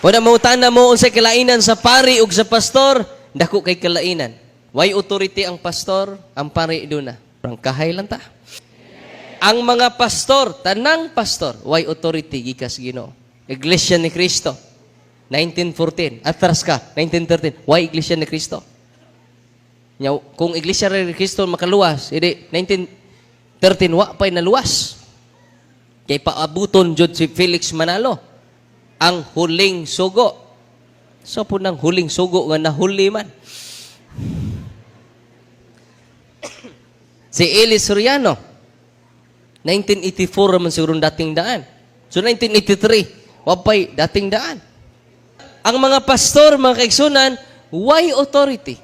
Pwede mo na mo unsay kalainan sa pari ug sa pastor, dako kay kalainan. Why authority ang pastor, ang pari duna. Prangkahay lang ta. Ang mga pastor, tanang pastor, why authority gikas Ginoo. Iglesia ni Kristo. 1914. Atras ka, 1913. Why Iglesia ni Kristo? Nya, kung Iglesia ni Kristo makaluwas, edi 1913 wa pa'y naluwas. Kay paabuton jud si Felix Manalo ang huling sugo. So po nang huling sugo nga nahuli man. si Eli Soriano, 1984 man siguro dating daan. So 1983, wapay dating daan. Ang mga pastor, mga kaigsunan, why authority?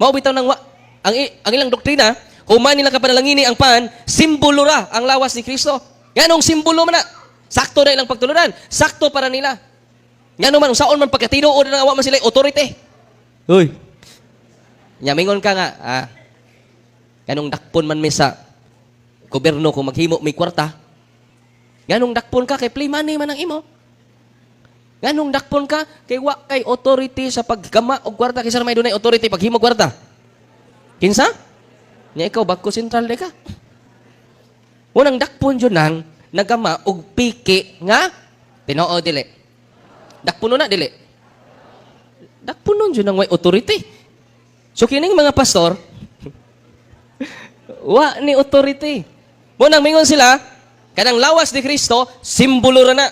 Mao bitaw nang wa, ang, ang ilang doktrina, human nila kapanalangini ang pan, simbolo ra ang lawas ni Kristo. Ganong simbolo man na. Sakto na ilang pagtulunan. Sakto para nila. Nga man, saon man pagkatinuod na awa man sila authority. Uy. Nyamingon ka nga, ah, ganong dakpon man may sa gobyerno kung maghimo may kwarta. Ganong dakpon ka kay play money man ang imo. Ganong dakpon ka kay wa kay authority sa paggama og kwarta kaysa may dunay authority paghimo kwarta. Kinsa? Nya ikaw bagko sentral de ka. Unang dakpon jud nang nagama og piki nga Tinoo dili. Dakpon na dili. Dakpon nun jud nang way authority. So kining mga pastor wa ni authority. Mo nang mingon sila kanang lawas ni Kristo simbolo ra na.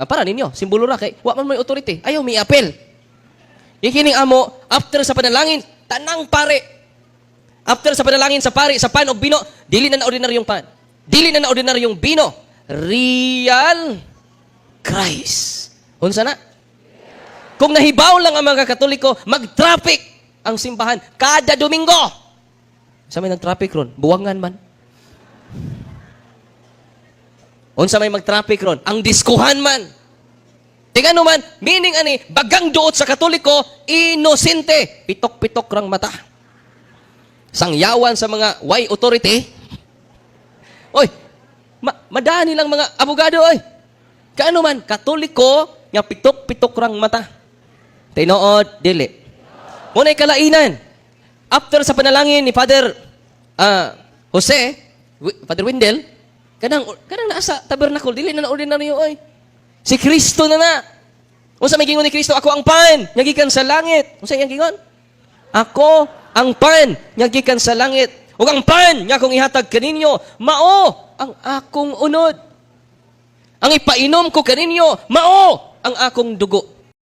Ah, para ninyo, simbolo ra kay wa man may authority. Ayaw mi apel. Ikining amo after sa panalangin tanang pare After sa panalangin sa pari, sa pan o bino, dili na na ordinaryong pan. Dili na na ordinaryong bino. Real Christ. Unsa na? Kung nahibaw lang ang mga katoliko, mag-traffic ang simbahan kada Domingo. Sa may nag-traffic ron? Buwangan man. Unsa may mag-traffic ron? Ang diskuhan man. Tingnan man, meaning ani, bagang duot sa katoliko, inosente. Pitok-pitok rang mata sangyawan sa mga why authority. Oy, ma madani lang mga abogado oy. Kaano man katoliko nga pitok-pitok rang mata. Tinuod dili. Munay kalainan. After sa panalangin ni Father ah, Jose, Father Wendell, kanang kanang naa sa tabernacle dili na na ordinaryo oy. Si Kristo na na. Unsa may gingon ni Kristo? Ako ang pan, nga gikan sa langit. Unsa iyang gingon? Ako ang pan nga gikan sa langit. Ug ang pan nga akong ihatag kaninyo, mao ang akong unod. Ang ipainom ko kaninyo, mao ang akong dugo.